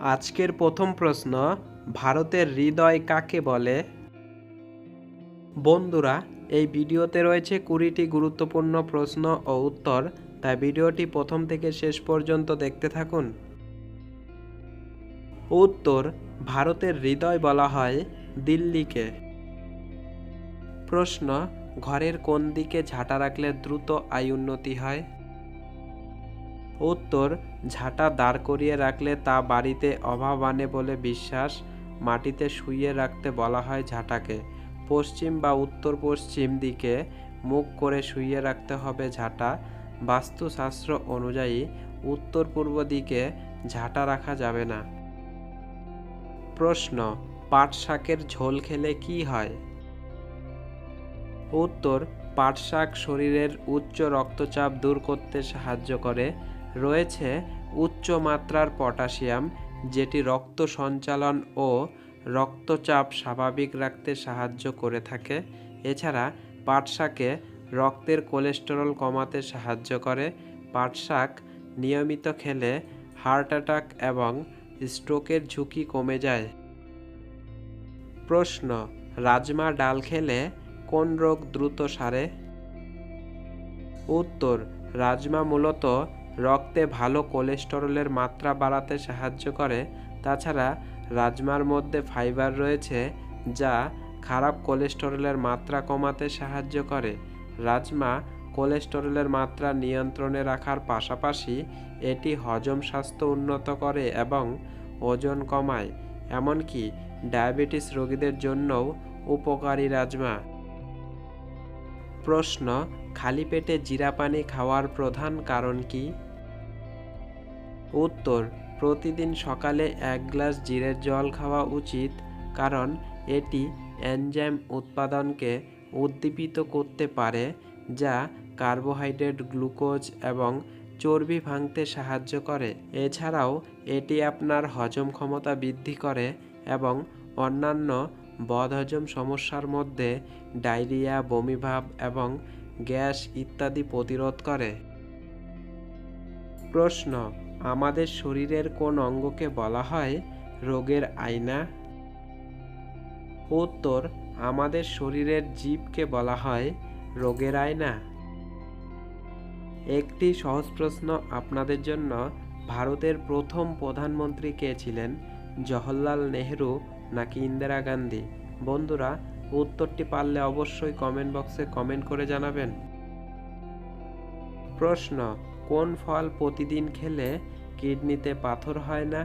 আজকের প্রথম প্রশ্ন, ভারতের হৃদয় কাকে বলে? বন্ধুরা, এই ভিডিওতে রয়েছে কুড়িটি গুরুত্বপূর্ণ প্রশ্ন ও উত্তর, তাই ভিডিওটি প্রথম থেকে শেষ পর্যন্ত দেখতে থাকুন। উত্তর, ভারতের হৃদয় বলা হয় দিল্লিকে। প্রশ্ন, ঘরের কোন দিকে ঝাঁটা রাখলে দ্রুত আয় উন্নতি হয়? উত্তর ঝাঁটা দাঁড় করিয়ে রাখলে তা বাড়িতে অভাব আনে বলে বিশ্বাস, মাটিতে শুইয়ে রাখতে বলা হয় ঝাঁটাকে। পশ্চিম বা উত্তর পশ্চিম দিকে মুখ করে শুইয়ে রাখতে হবে ঝাঁটা। বাস্তুশাস্ত্র অনুযায়ী উত্তর পূর্ব দিকে ঝাঁটা রাখা যাবে না। প্রশ্ন, পাট শাকের ঝোল খেলে কি হয়? উত্তর, পাট শাক শরীরের উচ্চ রক্তচাপ দূর করতে সাহায্য করে। রয়েছে উচ্চ মাত্রার পটাশিয়াম, যেটি রক্ত সঞ্চালন ও রক্তচাপ স্বাভাবিক রাখতে সাহায্য করে থাকে। এছাড়া পাট শাকে রক্তের কোলেস্টেরল কমাতে সাহায্য করে। পাটশাক নিয়মিত খেলে হার্ট অ্যাটাক এবং স্ট্রোকের ঝুঁকি কমে যায়। প্রশ্ন, রাজমা ডাল খেলে কোন রোগ দ্রুত সারে? উত্তর, রাজমা মূলত রক্তে ভালো কোলেস্টেরলের মাত্রা বাড়াতে সাহায্য করে। তাছাড়া রাজমার মধ্যে ফাইবার রয়েছে যা খারাপ কোলেস্টেরলের মাত্রা কমাতে সাহায্য করে। রাজমা কোলেস্টেরলের মাত্রা নিয়ন্ত্রণে রাখার পাশাপাশি এটি হজম স্বাস্থ্য উন্নত করে এবং ওজন কমায়, এমনকি ডায়াবেটিস রোগীদের জন্যও উপকারী রাজমা। প্রশ্ন, খালি পেটে জিরা পানি খাওয়ার প্রধান কারণ কি? উত্তর, প্রতিদিন সকালে এক গ্লাস জিরের জল খাওয়া উচিত কারণ এটি এনজাইম উৎপাদনকে উদ্দীপিত করতে পারে যা কার্বোহাইড্রেট, গ্লুকোজ এবং চর্বি ভাঙতে সাহায্য করে। এছাড়াও এটি আপনার হজম ক্ষমতা বৃদ্ধি করে এবং অন্যান্য বদহজম সমস্যার মধ্যে ডায়রিয়া, বমিভাব এবং গ্যাস ইত্যাদি প্রতিরোধ করে। প্রশ্ন আমাদের শরীরের কোন অঙ্গকে বলা হয় রোগের আয়না? উত্তর, আমাদের শরীরের জীবকে বলা হয় রোগের আয়না। একটি সহজ প্রশ্ন আপনাদের জন্য। ভারতের প্রথম প্রধানমন্ত্রী কে ছিলেন? জওহরলাল নেহেরু নাকি ইন্দিরা গান্ধী? বন্ধুরা, উত্তরটি পারলে অবশ্যই কমেন্ট বক্সে কমেন্ট করে জানাবেন। প্রশ্ন কোন ফল প্রতিদিন খেলে কিডনিতে পাথর হয় না?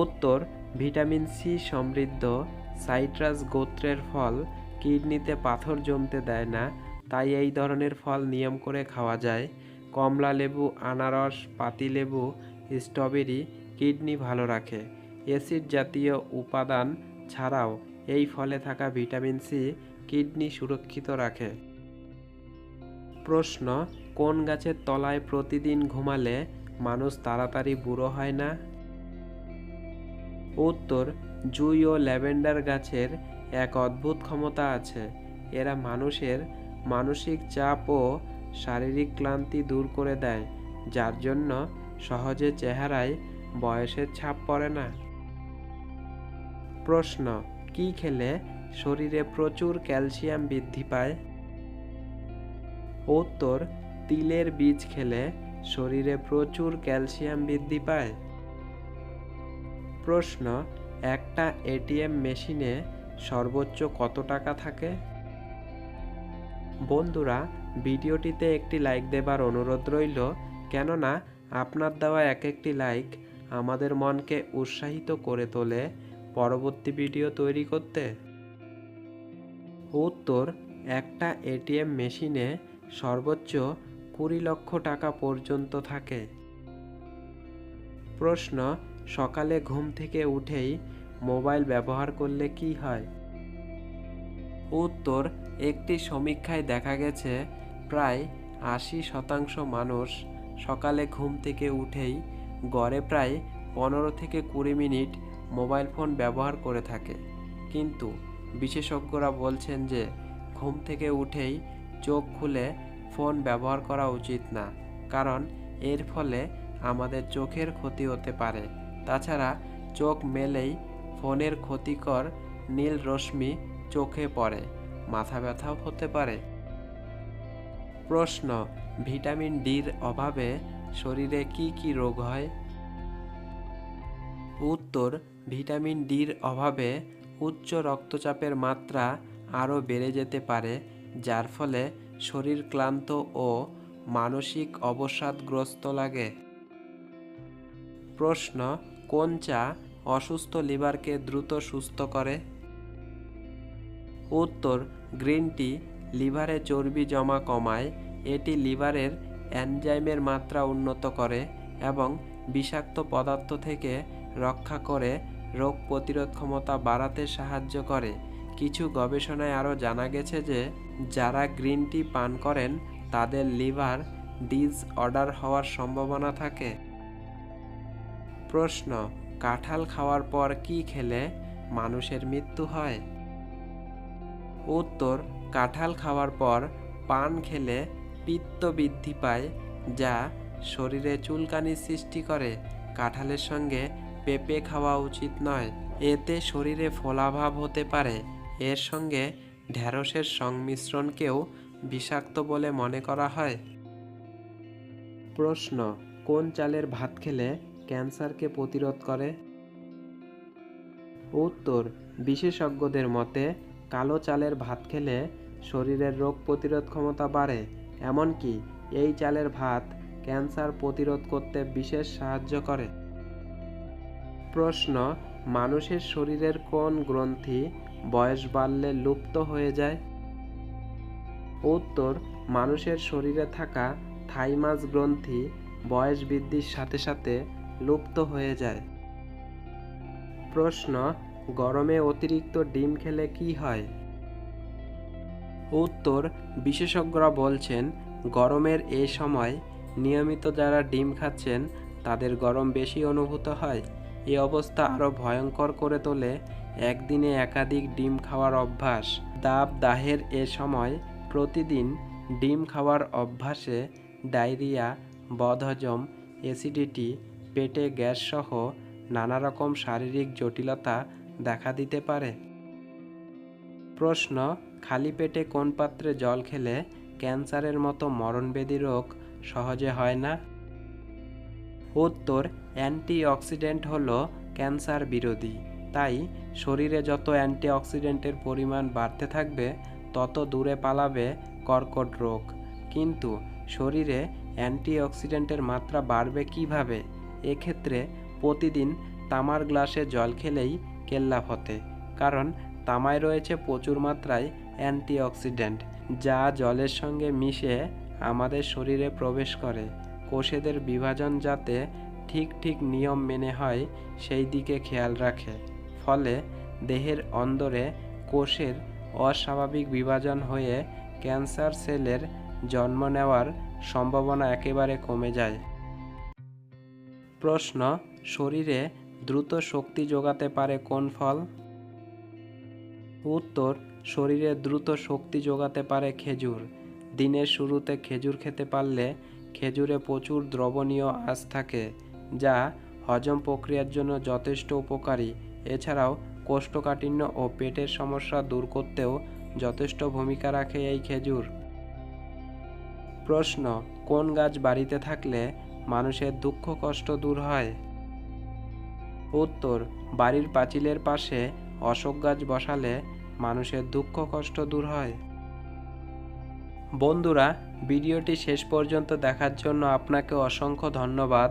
উত্তর, ভিটামিন সি সমৃদ্ধ। সাইট্রাস গোত্রের ফল কিডনিতে পাথর জমতে দেয় না, তাই এই ধরনের ফল নিয়ম করে খাওয়া যায়। কমলা লেবু, আনারস পাতিলেবু স্ট্রবেরি কিডনি ভালো রাখে। অ্যাসিড জাতীয় উপাদান ছাড়াও এই ফলে থাকা ভিটামিন সি কিডনি সুরক্ষিত রাখে। প্রশ্ন কোন গাছের তলায় প্রতিদিন ঘুমালে মানুষ তাড়াতাড়ি বুড়ো হয় না? উত্তর, জুই ও ল্যাভেন্ডার গাছের এক অদ্ভুত ক্ষমতা আছে। এরা মানুষের মানসিক চাপ ও শারীরিক ক্লান্তি দূর করে দেয়, যার জন্য সহজে চেহারায় বয়সের ছাপ পড়ে না। প্রশ্ন, কি খেলে শরীরে প্রচুর ক্যালসিয়াম বৃদ্ধি পায়? উত্তর তিলের বীজ খেলে শরীরে প্রচুর ক্যালসিয়াম বৃদ্ধি পায়। প্রশ্ন, একটা এটিএম মেশিনে সর্বোচ্চ কত টাকা থাকে? বন্ধুরা, ভিডিওটিতে একটি লাইক দেবার অনুরোধ রইল, কেননা আপনার দেওয়া এক একটি লাইক আমাদের মনকে উৎসাহিত করে তোলে পরবর্তী ভিডিও তৈরি করতে। উত্তর, একটা এটিএম মেশিনে সর্বোচ্চ কুড়ি লক্ষ টাকা পর্যন্ত থাকে। প্রশ্ন, সকালে ঘুম থেকে উঠেই মোবাইল ব্যবহার করলে কি হয়? উত্তর, একটি সমীক্ষায় দেখা গেছে, প্রায় আশি শতাংশ মানুষ সকালে ঘুম থেকে উঠেই গড়ে প্রায় পনেরো থেকে কুড়ি মিনিট মোবাইল ফোন ব্যবহার করে থাকে। কিন্তু বিশেষজ্ঞরা বলছেন যে, ঘুম থেকে উঠেই চোখ খুলে ফোন ব্যবহার করা উচিত না, কারণ এর ফলে আমাদের চোখের ক্ষতি হতে পারে। তাছাড়া, চোখ মেলেই ফোনের ক্ষতিকর নীল রশ্মি চোখে পড়ে, মাথা ব্যথাও হতে পারে। প্রশ্ন, ভিটামিন ডির অভাবে শরীরে কি কি রোগ হয়? উত্তর, ভিটামিন ডির অভাবে উচ্চ রক্তচাপের মাত্রা আরও বেড়ে যেতে পারে, যার ফলে শরীর ক্লান্ত ও মানসিক অবসাদগ্রস্ত লাগে। প্রশ্ন, কোন চা অসুস্থ লিভারকে দ্রুত সুস্থ করে? উত্তর, গ্রিন টি লিভারে চর্বি জমা কমায়, এটি লিভারের এনজাইমের মাত্রা উন্নত করে এবং বিষাক্ত পদার্থ থেকে রক্ষা করে রোগ প্রতিরোধ ক্ষমতা বাড়াতে সাহায্য করে। কিছু গবেষণায় আরও জানা গেছে যে যারা গ্রিন টি পান করেন, তাদের লিভার ডিজ অর্ডার হওয়ার সম্ভাবনা থাকে। প্রশ্ন, কাঁঠাল খাওয়ার পর কি খেলে মানুষের মৃত্যু হয়? উত্তর, কাঁঠাল খাওয়ার পর পান খেলে পিত্ত বৃদ্ধি পায়, যা শরীরে চুলকানি সৃষ্টি করে। কাঁঠালের সঙ্গে পেঁপে খাওয়া উচিত নয়, এতে শরীরে ফোলাভাব হতে পারে। এর সঙ্গে ঢ্যাঁড়সের সংমিশ্রণকেও বিষাক্ত বলে মনে করা হয়। প্রশ্ন, কোন চালের ভাত খেলে ক্যান্সারকে প্রতিরোধ করে? উত্তর, বিশেষজ্ঞদের মতে, কালো চালের ভাত খেলে শরীরের রোগ প্রতিরোধ ক্ষমতা বাড়ে, এমনকি এই চালের ভাত ক্যান্সার প্রতিরোধ করতে বিশেষ সাহায্য করে। প্রশ্ন, মানুষের শরীরের কোন গ্রন্থি বয়স বাড়লে লুপ্ত হয়ে যায়। উত্তর, মানুষের শরীরে থাকা থাইমাস গ্রন্থি বয়স বৃদ্ধির সাথে সাথে লুপ্ত হয়ে যায়। প্রশ্ন, গরমে অতিরিক্ত ডিম খেলে কি হয়? উত্তর, বিশেষজ্ঞরা বলছেন, গরমের এ সময় নিয়মিত যারা ডিম খাচ্ছেন, তাদের গরম বেশি অনুভূত হয়। এই অবস্থা আরও ভয়ঙ্কর করে তোলে একদিনে একাধিক ডিম খাওয়ার অভ্যাস। দাব দাহের এ সময় প্রতিদিন ডিম খাওয়ার অভ্যাসে ডায়রিয়া, বদহজম, অ্যাসিডিটি, পেটে গ্যাস সহ নানা রকম শারীরিক জটিলতা দেখা দিতে পারে। প্রশ্ন, খালি পেটে কোন পাত্রে জল খেলে ক্যান্সারের মতো মরণবেদী রোগ সহজে হয় না? উত্তর অ্যান্টিঅক্সিডেন্ট হলো ক্যান্সার বিরোধী। তাই শরীরে যত অ্যান্টিঅক্সিডেন্টের পরিমাণ বাড়তে থাকবে, তত দূরে পালাবে কর্কট রোগ। কিন্তু শরীরে অ্যান্টিঅক্সিডেন্টের মাত্রা বাড়বে কীভাবে? এক্ষেত্রে প্রতিদিন তামার গ্লাসে জল খেলেই কেল্লা ফতে কারণ তামায় রয়েছে প্রচুর মাত্রায় অ্যান্টিঅক্সিডেন্ট, যা জলের সঙ্গে মিশে আমাদের শরীরে প্রবেশ করে। কোষেদের বিভাজন যাতে ঠিক ঠিক নিয়ম মেনে হয়, সেই দিকে খেয়াল রাখে। ফলে দেহের অন্দরে কোষের অস্বাভাবিক বিভাজন হয়ে ক্যান্সার সেলের জন্ম নেওয়ার সম্ভাবনা একেবারে কমে যায়। প্রশ্ন, শরীরে দ্রুত শক্তি যোগাতে পারে কোন ফল? উত্তর, শরীরে দ্রুত শক্তি যোগাতে পারে খেজুর। দিনের শুরুতে খেজুর খেতে পারলে খেজুরে প্রচুর দ্রবণীয় আঁশ থাকে। যা হজম প্রক্রিয়ার জন্য যথেষ্ট উপকারী। এছাড়াও কোষ্ঠকাঠিন্য ও পেটের সমস্যা দূর করতেও যথেষ্ট ভূমিকা রাখে এই খেজুর। প্রশ্ন, কোন গাছ বাড়িতে থাকলে মানুষের দুঃখ কষ্ট দূর হয়? উত্তর, বাড়ির পাঁচিলের পাশে অশোক গাছ বসালে মানুষের দুঃখ কষ্ট দূর হয়। বন্ধুরা, ভিডিওটি শেষ পর্যন্ত দেখার জন্য আপনাকে অসংখ্য ধন্যবাদ।